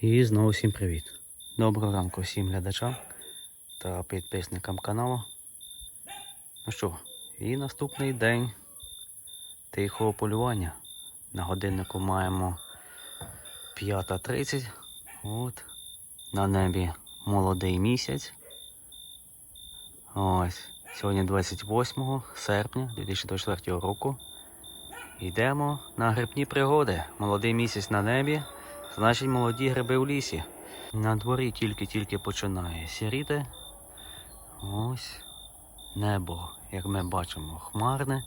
І знову всім привіт. Доброго ранку всім глядачам та підписникам каналу. Ну що, і наступний день тихого полювання. На годиннику маємо 5.30. От. На небі молодий місяць. Ось. Сьогодні 28 серпня 2024 року. Йдемо на грибні пригоди. Молодий місяць на небі. Значить, молоді гриби в лісі. На дворі тільки-тільки починає сіріти. Ось небо, як ми бачимо, хмарне.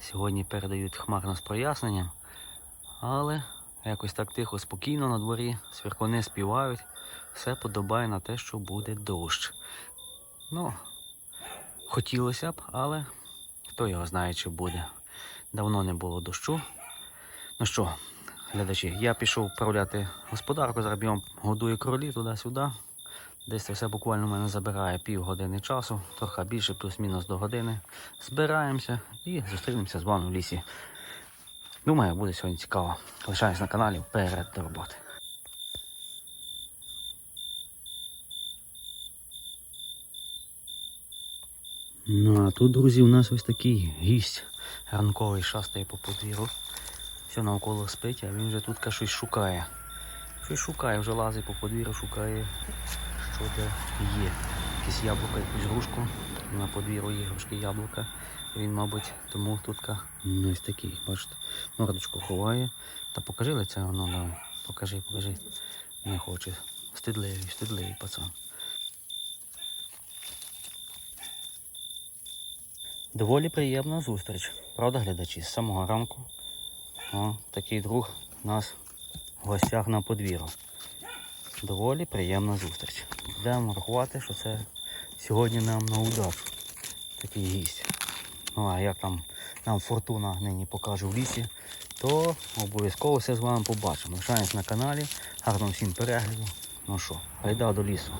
Сьогодні передають хмарно з проясненням. Але якось так тихо, спокійно на дворі, свіркуни співають. Все подобає на те, що буде дощ. Ну, хотілося б, але хто його знає, чи буде. Давно не було дощу. Ну що, глядачі, я пішов вправляти господарку, зараз бігом годую кролі туди-сюди. Десь це все буквально в мене забирає пів години часу, трохи більше, плюс-мінус до години. Збираємося і зустрінемося з вами в лісі. Думаю, буде сьогодні цікаво. Лишаюсь на каналі вперед до роботи. Ну а тут, друзі, у нас ось такий гість ранковий шастає по подвір'ю. Все навколо спить, а він вже тут щось шукає. Щось шукає, вже лазить по подвір'ю, шукає, що де є. Якесь яблуко, якусь грушку. На подвір'ю іграшки яблука. Він, мабуть, тому тут ну, ось такий, бачите, мордочку ховає. Та покажи лице, воно давай. Покажи, покажи. Не хоче. Стидливий, стидливий пацан. Доволі приємна зустріч. Правда, глядачі, з самого ранку. О, такий друг у нас в гостях на подвір'ю. Доволі приємна зустріч. Будемо рахувати, що це сьогодні нам на удачу. Такий гість. Ну а як там нам фортуна нині покаже в лісі, то обов'язково все з вами побачимо. Лишаємось на каналі. Гарно всім перегляду. Ну що, гайда до лісу.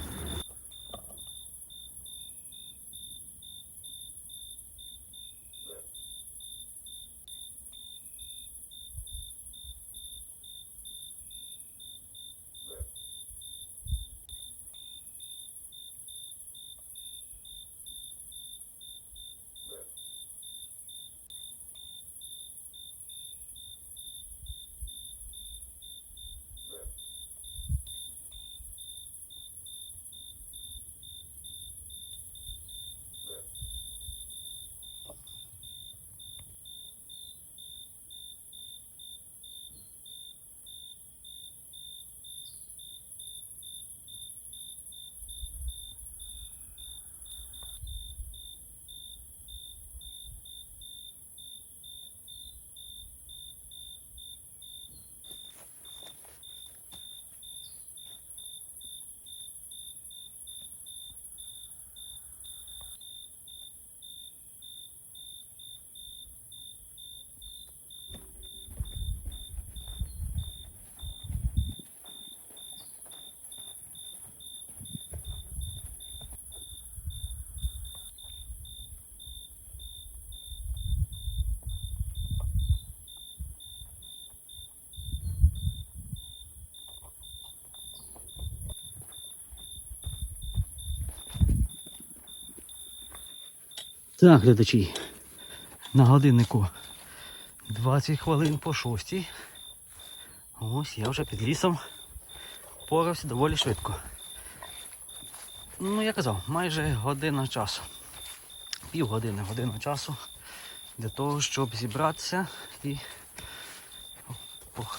Так, глядачі, на годиннику 20 хвилин по 6. Ось я вже під лісом порався доволі швидко. Ну, я казав, майже година часу. Пів години, година часу для того, щоб зібратися і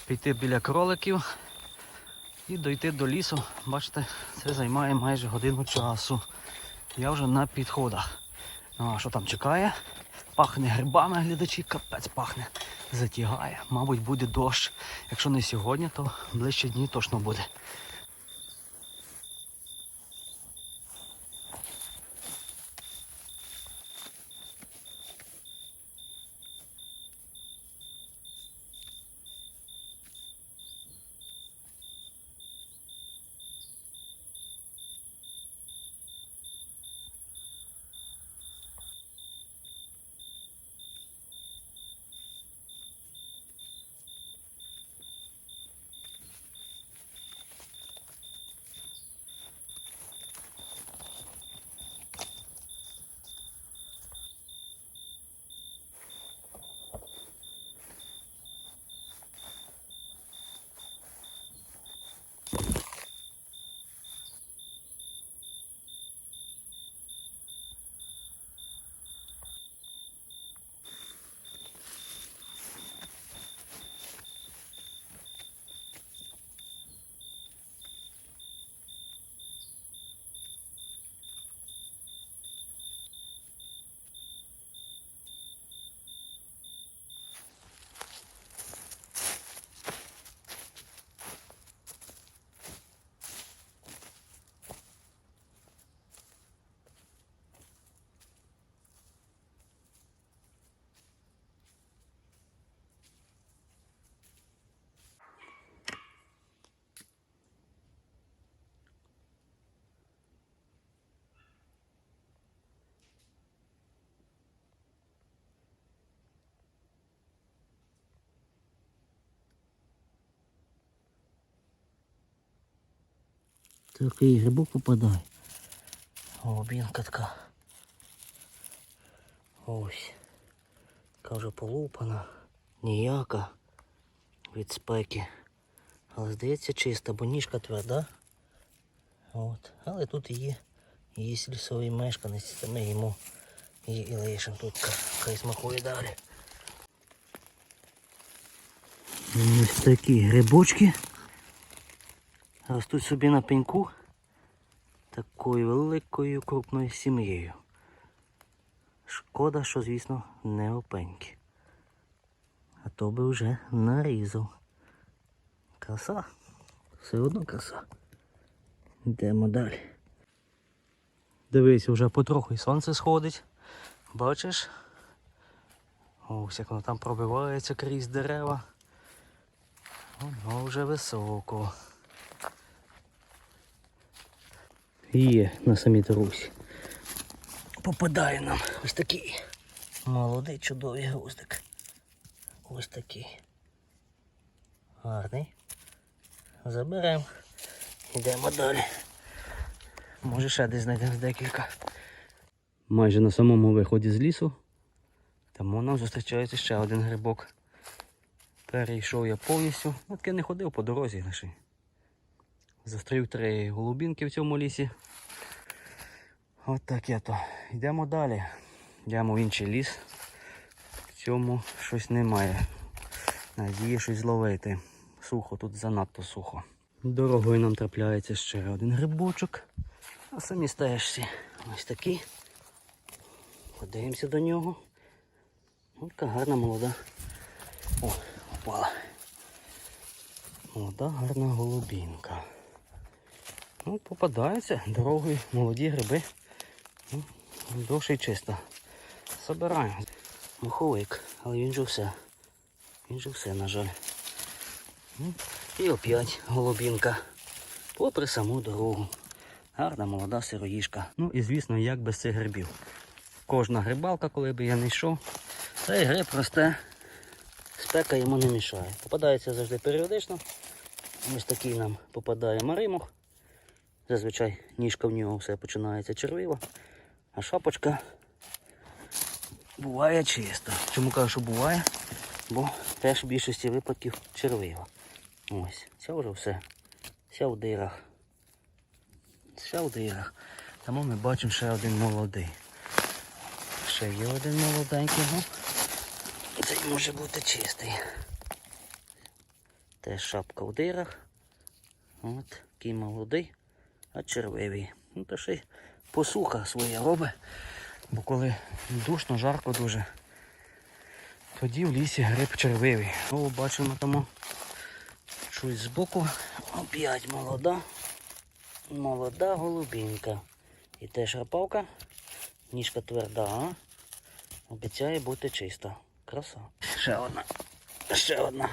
піти біля кроликів і дойти до лісу. Бачите, це займає майже годину часу. Я вже на підходах. Ну, а що там чекає? Пахне грибами, глядачі, капець пахне. Затягає. Мабуть, буде дощ. Якщо не сьогодні, то ближче дні точно буде. Такий грибок попадає. Голубінка така. Ось. Яка вже полупана. Ніяка від спеки. Але здається чиста, бо ніжка тверда. От. Але тут є. Є лісовий мешканець, та ми йому її і лишимо тут хай смакує далі. Ось такі грибочки. Ростуть собі на пеньку такою великою крупною сім'єю. Шкода, що, звісно, не опеньки. А то би вже нарізав. Краса. Все одно краса. Йдемо далі. Дивись, вже потроху і сонце сходить. Бачиш? Ось як воно там пробивається крізь дерева. Воно вже високо. Є на самій дорозі. Попадає нам ось такий молодий чудовий груздик. Ось такий. Гарний. Заберемо. Йдемо далі. Може ще десь знайдемо декілька. Майже на самому виході з лісу. Тому нам зустрічається ще один грибок. Перейшов я повністю. Ну, таки не ходив по дорозі лише. Застрів три голубінки в цьому лісі. От я то. Йдемо далі. Йдемо в інший ліс. В цьому щось немає. Надії щось зловити. Сухо, тут занадто сухо. Дорогою нам трапляється ще один грибочок. А самі стежці. Ось такий. Подивимося до нього. Ось така гарна молода. О, впала. Молода гарна голубінка. Ну, попадаються дорогою молоді гриби. Ну, Довше й чисто. Собираємо. Муховик, але він же все. Він же все, на жаль. Ну, І опять голубінка. Попри саму дорогу. Гарна молода сироїжка. Ну і звісно, як без цих грибів. Кожна грибалка, коли би я не йшов, цей гриб росте, спека йому не мішає. Попадається завжди періодично. Ось такий нам попадає маримох. Зазвичай ніжка в нього все починається червиво, а шапочка буває чиста. Чому кажу, що буває? Бо теж в більшості випадків червива. Ось, це вже все. Вся в дирах. Ще в дирах. Тому ми бачимо ще один молодий. Ще є один молоденький. Ну, цей може бути чистий. Теж шапка в дирах. От, такий молодий, а червивий. Ну, то ще й посуха своє робить. Бо коли душно, жарко дуже, тоді в лісі гриб червивий. Знову бачимо тому щось збоку. Оп'ять молода. Молода голубінка. І теж рапавка. Ніжка тверда. а? Обіцяє бути чиста. Краса. Ще одна. Ще одна.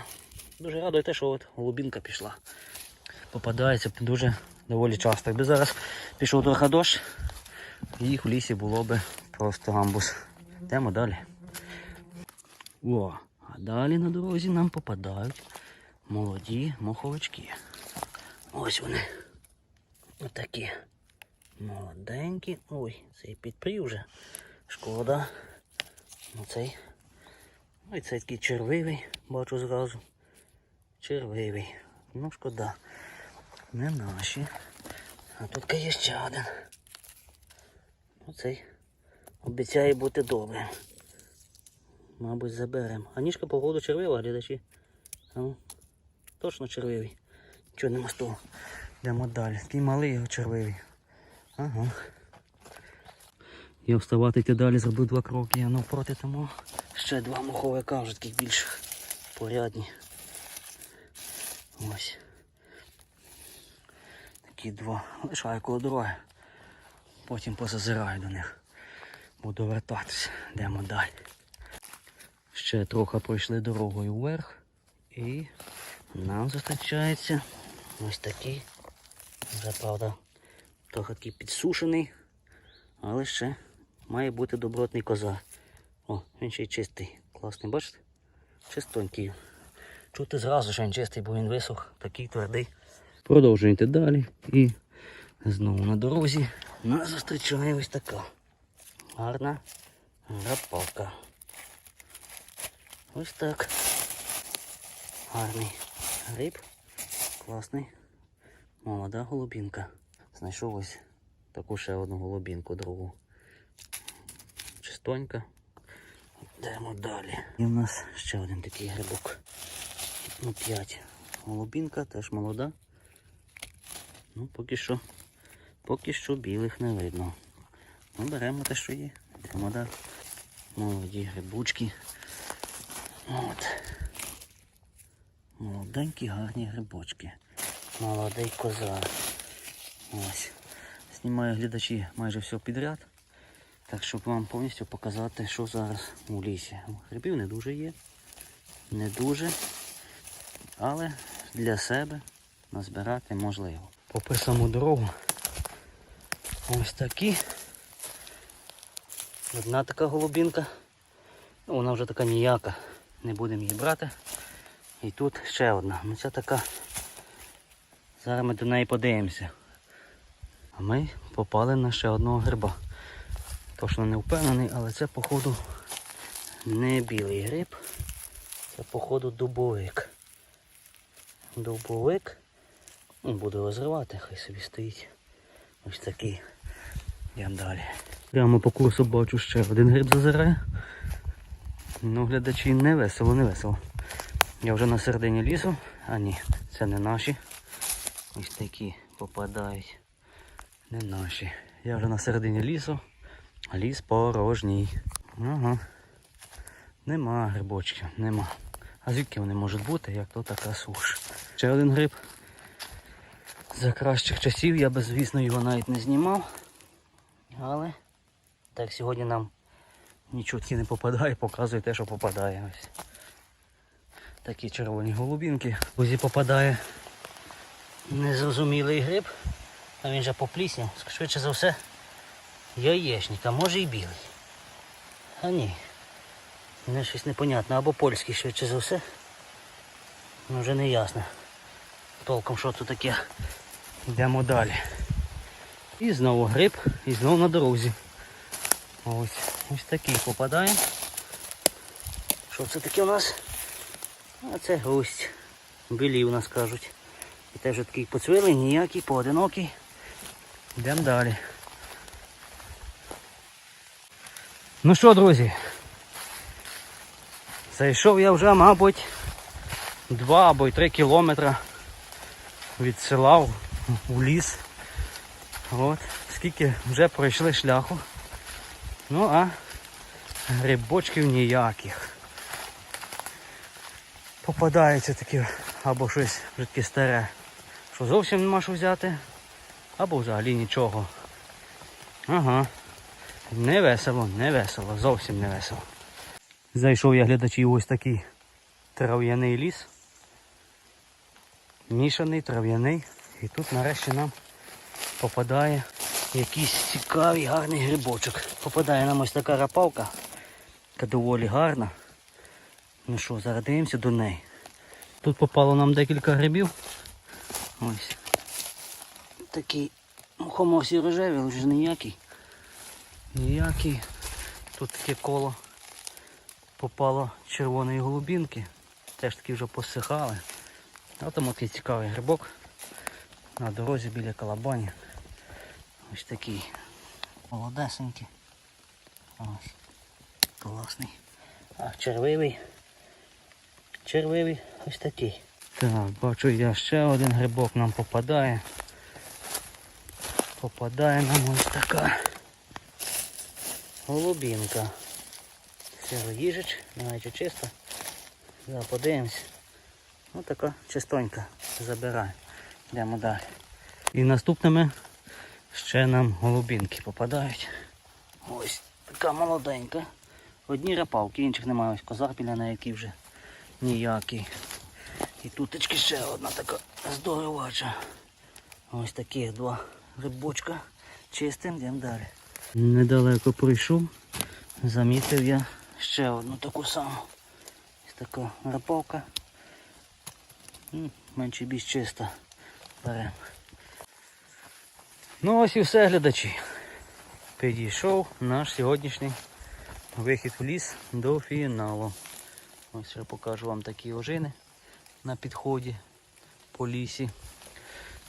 Дуже радує те, що от голубінка пішла. Попадається дуже доволі часто. Якби зараз пішов трохи дощ, їх в лісі було би просто гамбус. Йдемо далі. О, а далі на дорозі нам попадають молоді моховички. Ось вони. Отакі. Молоденькі. Ой, цей підпрів вже. Шкода. Ну цей. Ой, цей такий червивий, бачу зразу. Червивий. Ну, шкода. Не наші. А тут є ще один. Оцей обіцяє бути добрим. Мабуть, заберемо. А ніжка по воду червива, глядачі. Ну, точно червивий. Нічого нема з того. Йдемо далі. Такий малий його червивий. Ага. Я вставати йти далі зробив два кроки, а навпроти тому ще два муховика вже таких більш порядні. Ось. Такі два. Лишаю коло дороги. Потім позазираю до них. Буду вертатися. Йдемо далі. Ще трохи пройшли дорогою вверх. І нам зустрічається ось такий. Вже правда трохи такий підсушений, але ще має бути добротний коза. О, він ще й чистий. Класний, бачите? Чистонький. Чути зразу, що він чистий, бо він висох, такий твердий. Продовжуємо йти далі і Знову на дорозі нас зустрічає ось така гарна рапалка. Ось так. Гарний гриб. Класний. Молода голубінка. Знайшов ось таку ще одну голубінку другу. Чистонька. Йдемо далі. І в нас ще один такий грибок. Ну, 5. Голубінка теж молода. Ну, поки що. Поки що білих не видно. Ну, беремо те, що є. Йдемо далі. Молоді грибочки. От. Молоденькі гарні грибочки. Молодий козар. Ось. Знімаю глядачі майже все підряд. Так, щоб вам повністю показати, що зараз у лісі. Грибів не дуже є. Не дуже. Але для себе назбирати можливо. Попри саму дорогу. Ось такі. Одна така голубінка. Ну, вона вже така ніяка. Не будемо її брати. І тут ще одна. Ну ця така. Зараз ми до неї подивимося. А ми попали на ще одного гриба. Точно не впевнений, але це походу не білий гриб. Це походу дубовик. Дубовик. Буду його хай собі стоїть. Ось такий. Йдемо далі. Прямо по курсу бачу ще один гриб зазирає. Ну, глядачі не весело, не весело. Я вже на середині лісу, а ні, це не наші. Ось такі попадають. Не наші. Я вже на середині лісу, а ліс порожній. Ага. Нема грибочків, нема. А звідки вони можуть бути, як то така суш? Ще один гриб. За кращих часів я би, звісно, його навіть не знімав. Але так сьогодні нам нічого не попадає, показує те, що попадає. Ось. Такі червоні голубінки. Узі попадає незрозумілий гриб, а він же по плісні, швидше за все, яєчник, а може і білий. А ні. Мені щось непонятне, або польський швидше за все. Ну вже не ясно. Толком що це таке. Йдемо далі. І знову гриб, і знову на дорозі. Ось ось такий попадає. Що це таке у нас? А це гусь. Білі у нас кажуть. І теж такий поцвілий, ніякий, поодинокий. Йдемо далі. Ну що, друзі? Зайшов я вже, мабуть, два або й три кілометри від села в- у ліс. От, скільки вже пройшли шляху. Ну а грибочків ніяких. Попадається таке або щось вже таке старе, що зовсім нема що взяти, або взагалі нічого. Ага. Не весело, не весело, зовсім не весело. Зайшов я глядачі ось такий трав'яний ліс. Мішаний, трав'яний. І тут нарешті нам попадає якийсь цікавий гарний грибочок. Попадає нам ось така рапавка, яка доволі гарна. Ну що, зараз дивимося до неї. Тут попало нам декілька грибів. Ось. Такий мухомор рожевий, але вже ніякий. Ніякий. Тут таке коло попало червоної голубінки. Теж такі вже посихали. А там такий цікавий грибок. На дорозі біля калабані. Ось такий молодесенький. Ось. Класний. А червивий. Червивий ось такий. Так, бачу я ще один грибок нам попадає. Попадає нам ось така голубінка. Сироїжич, навіть чисто. Зараз подивимось. Ось така чистонька. Забираю. Йдемо далі. І наступними ще нам голубінки попадають. Ось така молоденька. Одні рапавки, інших немає. Ось козар біля неї, який вже ніякий. І тутечки ще одна така здоровача. Ось такі два грибочка. Чистим, йдемо далі. Недалеко прийшов. Замітив я ще одну таку саму. Ось така рапавка. Менше більш чиста. Беремо. Ну ось і все, глядачі. Підійшов наш сьогоднішній вихід в ліс до фіналу. Ось я покажу вам такі ожини на підході по лісі.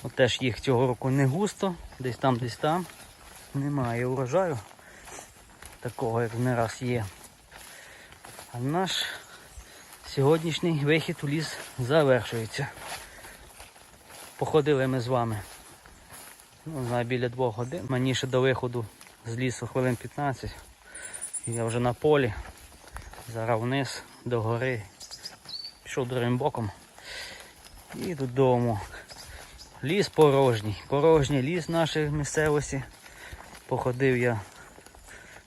От теж їх цього року не густо, десь там, десь там. Немає урожаю. Такого, як не раз є. А наш сьогоднішній вихід у ліс завершується. Походили ми з вами ну, знаю, біля двох годин. Мені ще до виходу з лісу хвилин 15. Я вже на полі. Зараз вниз до гори. Пішов другим боком. І додому. Ліс порожній. Порожній ліс нашої місцевості. Походив я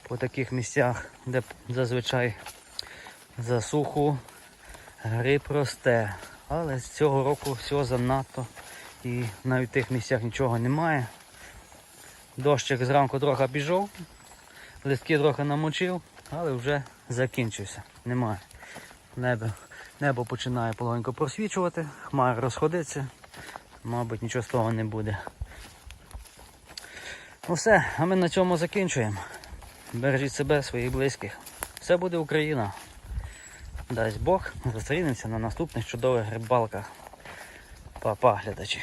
по таких місцях, де зазвичай засуху гриб росте. Але з цього року все занадто і навіть в тих місцях нічого немає. Дощик зранку трохи пішов, листки трохи намочив, але вже закінчився. Немає. Небо, небо починає полегенько просвічувати, хмари розходиться, мабуть, нічого з того не буде. Ну все, а ми на цьому закінчуємо. Бережіть себе, своїх близьких. Все буде Україна. Дасть Бог, зустрінемося на наступних чудових рибалках. Па-па, глядачі.